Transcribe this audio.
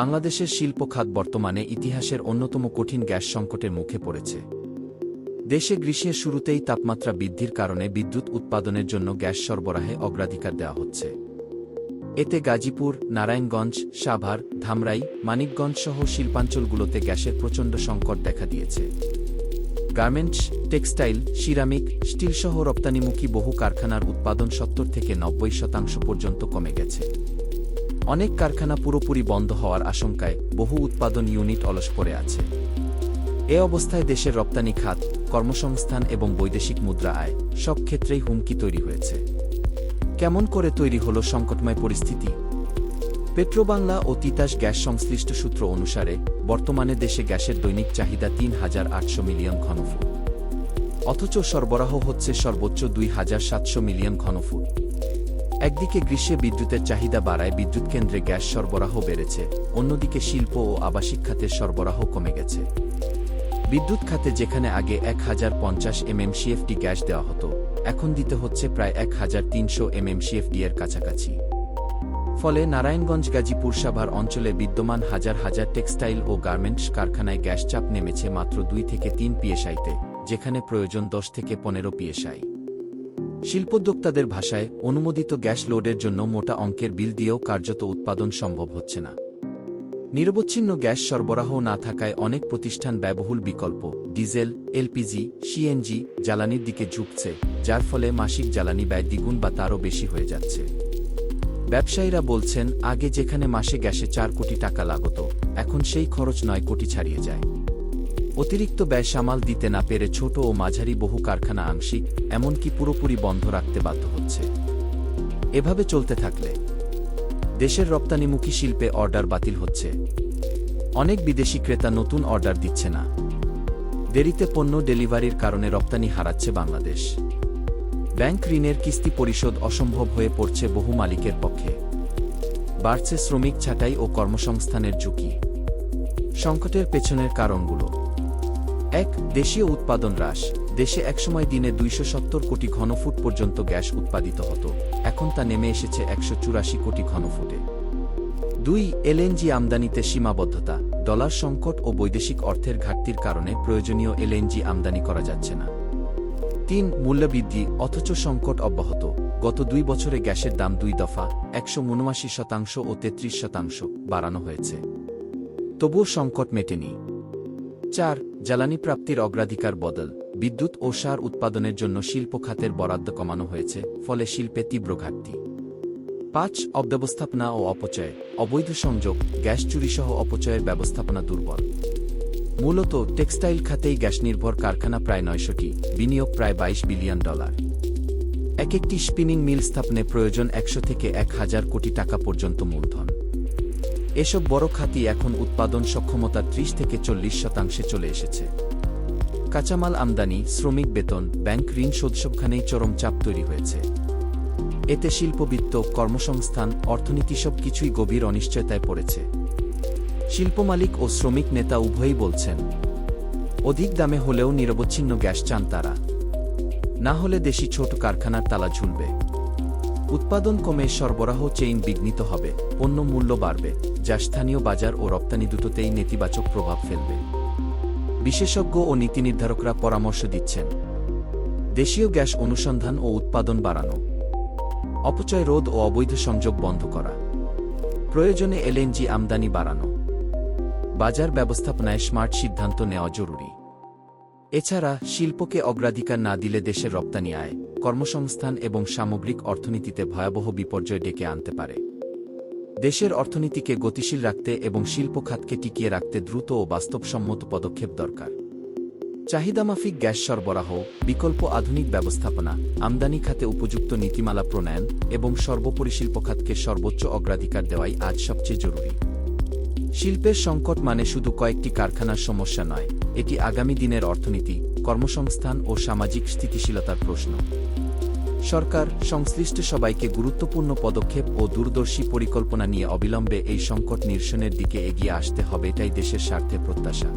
বাংলাদেশের শিল্প খাত বর্তমানে ইতিহাসের অন্যতম কঠিন গ্যাস সংকটের মুখে পড়েছে। দেশে গ্রীষ্মের শুরুতেই তাপমাত্রা বৃদ্ধির কারণে বিদ্যুৎ উৎপাদনের জন্য গ্যাস সরবরাহে অগ্রাধিকার দেওয়া হচ্ছে। এতে গাজীপুর, নারায়ণগঞ্জ, সাভার, ধামরাই মানিকগঞ্জ সহ শিল্পাঞ্চলগুলোতে গ্যাসের প্রচণ্ড সংকট দেখা দিয়েছে। গার্মেন্টস, টেক্সটাইল, সিরামিক, স্টিলসহ রপ্তানিমুখী বহু কারখানার উৎপাদন সত্তর থেকে নব্বই শতাংশ পর্যন্ত কমে গেছে। অনেক কারখানা পুরোপুরি বন্ধ হওয়ার আশঙ্কায় বহু উৎপাদন ইউনিট অলস পড়ে আছে। এ অবস্থায় দেশের রপ্তানি খাত, কর্মসংস্থান এবং বৈদেশিক মুদ্রা আয় সব ক্ষেত্রেই হুমকি তৈরি হয়েছে। কেমন করে তৈরি হলো সংকটময় পরিস্থিতি? পেট্রোবাংলা ও তিতাস গ্যাস সংশ্লিষ্ট সূত্র অনুসারে বর্তমানে দেশে গ্যাসের দৈনিক চাহিদা তিন হাজার আটশো মিলিয়ন ঘনফুট। অথচ সরবরাহ হচ্ছে সর্বোচ্চ দুই হাজার সাতশো মিলিয়ন ঘনফুট। একদিকে গ্রীষ্মে বিদ্যুতের চাহিদা বাড়ায় বিদ্যুৎ কেন্দ্রে গ্যাস সরবরাহ বেড়েছে, অন্যদিকে শিল্প ও আবাসিক খাতের সরবরাহ কমে গেছে। বিদ্যুৎ খাতে যেখানে আগে এক হাজার পঞ্চাশ এমএমসিএফডি গ্যাস দেওয়া হতো, এখন দিতে হচ্ছে প্রায় এক হাজার তিনশো এমএমসিএফডি এর কাছাকাছি। ফলে নারায়ণগঞ্জ, গাজীপুর সাভার অঞ্চলে বিদ্যমান হাজার হাজার টেক্সটাইল ও গার্মেন্টস কারখানায় গ্যাস চাপ নেমেছে মাত্র দুই থেকে তিন পিএসআইতে, যেখানে প্রয়োজন দশ থেকে পনেরো পিএসআই। শিল্পোদ্যোক্তাদের ভাষায় অনুমোদিত গ্যাস লোডের জন্য মোটা অঙ্কের বিল দিয়েও কার্যত উৎপাদন সম্ভব হচ্ছে না। নিরবচ্ছিন্ন গ্যাস সরবরাহ না থাকায় অনেক প্রতিষ্ঠান ব্যয়বহুল বিকল্প, ডিজেল, এলপিজি, সিএনজি জ্বালানির দিকে ঝুঁকছে, যার ফলে মাসিক জ্বালানি ব্যয় দ্বিগুণ বা তারও বেশি হয়ে যাচ্ছে। ব্যবসায়ীরা বলছেন, আগে যেখানে মাসে গ্যাসে চার কোটি টাকা লাগত, এখন সেই খরচ নয় কোটি ছাড়িয়ে যায়। অতিরিক্ত ব্যয় সামাল দিতে না পেরে ছোট ও মাঝারি বহু কারখানা আংশিক, এমনকি পুরোপুরি বন্ধ রাখতে বাধ্য হচ্ছে। এভাবে চলতে থাকলে দেশের রপ্তানিমুখী শিল্পে অর্ডার বাতিল হচ্ছে। অনেক বিদেশি ক্রেতা নতুন অর্ডার দিচ্ছে না। দেরিতে পণ্য ডেলিভারির কারণে রপ্তানি হারাচ্ছে বাংলাদেশ। ব্যাংক ঋণের কিস্তি পরিশোধ অসম্ভব হয়ে পড়ছে বহু মালিকের পক্ষে। বাড়ছে শ্রমিক ছাঁটাই ও কর্মসংস্থানের ঝুঁকি। সংকটের পেছনের কারণগুলো এক, দেশীয় উৎপাদন হ্রাস। দেশে একসময় দিনে দুইশো সত্তর কোটি ঘনফুট পর্যন্ত গ্যাস উৎপাদিত হতো। এখন তা নেমে এসেছে একশো চুরাশি কোটি ঘনফুটে। দুই, এলএনজি আমদানিতে সীমাবদ্ধতা। ডলার সংকট ও বৈদেশিক অর্থের ঘাটতির কারণে প্রয়োজনীয় এলএনজি আমদানি করা যাচ্ছে না। তিন, মূল্যবৃদ্ধি, অথচ সংকট অব্যাহত। গত দুই বছরে গ্যাসের দাম দুই দফা, একশো উনআশি শতাংশ ও তেত্রিশ শতাংশ বাড়ানো হয়েছে। তবুও সংকট মেটেনি। চার, জ্বালানি প্রাপ্তির অগ্রাধিকার বদল। বিদ্যুৎ ও সার উৎপাদনের জন্য শিল্প খাতের বরাদ্দ কমানো হয়েছে, ফলে শিল্পে তীব্র ঘাটতি। পাঁচ, অব্যবস্থাপনা ও অপচয়। অবৈধ সংযোগ, গ্যাস চুরিসহ অপচয়ের ব্যবস্থাপনা দুর্বল। মূলত, টেক্সটাইল খাতেই গ্যাস নির্ভর কারখানা প্রায় নয়শোটি, বিনিয়োগ প্রায় বাইশ বিলিয়ন ডলার। এক একটি স্পিনিং মিল স্থাপনে প্রয়োজন একশো থেকে এক হাজার কোটি টাকা পর্যন্ত মূলধন। এসব বড় খাতি এখন উৎপাদন সক্ষমতা ত্রিশ থেকে চল্লিশ শতাংশে চলে এসেছে। কাঁচামাল আমদানি, শ্রমিক বেতন, ব্যাংক ঋণ শোধ সবখানেই চরম চাপ তৈরি হয়েছে। এতে শিল্পবিত্ত, কর্মসংস্থান, অর্থনীতি সব কিছুই গভীর অনিশ্চয়তায় পড়েছে। শিল্প মালিক ও শ্রমিক নেতা উভয়ই বলছেন, অধিক দামে হলেও নিরবচ্ছিন্ন গ্যাস চান তারা। না হলে দেশি ছোট কারখানার তালা ঝুলবে। উৎপাদন কমে সরবরাহ চেইন বিঘ্নিত হবে, পণ্য মূল্য বাড়বে, যা স্থানীয় বাজার ও রপ্তানি দুটোতেই নেতিবাচক প্রভাব ফেলবে। বিশেষজ্ঞ ও নীতি নির্ধারকরা পরামর্শ দিচ্ছেন। দেশীয় গ্যাস অনুসন্ধান ও উৎপাদন বাড়ানো। অপচয় রোধ ও অবৈধ সংযোগ বন্ধ করা। প্রয়োজনে এলএনজি আমদানি বাড়ানো। বাজার ব্যবস্থাপনায় স্মার্ট সিদ্ধান্ত নেওয়া জরুরি। এছাড়া, শিল্পকে অগ্রাধিকার না দিলে দেশের রপ্তানি আয়, কর্মসংস্থান এবং সামগ্রিক অর্থনীতিতে ভয়াবহ বিপর্যয় ডেকে আনতে পারে। দেশের অর্থনীতিকে গতিশীল রাখতে এবং শিল্প খাতকে টিকিয়ে রাখতে দ্রুত ও বাস্তবসম্মত পদক্ষেপ দরকার। চাহিদামাফিক গ্যাস সরবরাহ, বিকল্প আধুনিক ব্যবস্থাপনা, আমদানি খাতে উপযুক্ত নীতিমালা প্রণয়ন এবং সর্বোপরি শিল্প খাতকে সর্বোচ্চ অগ্রাধিকার দেওয়াই আজ সবচেয়ে জরুরি। শিল্পের সংকট মানে শুধু কয়েকটি কারখানার সমস্যা নয়, এটি আগামী দিনের অর্থনীতি, কর্মসংস্থান ও সামাজিক স্থিতিশীলতার প্রশ্ন। সরকার, সংশ্লিষ্ট সবাইকে গুরুত্বপূর্ণ পদক্ষেপ ও দূরদর্শী পরিকল্পনা নিয়ে অবিলম্বে এই সংকট নিরসনের দিকে এগিয়ে আসতে হবে, এটাই দেশের স্বার্থে প্রত্যাশা।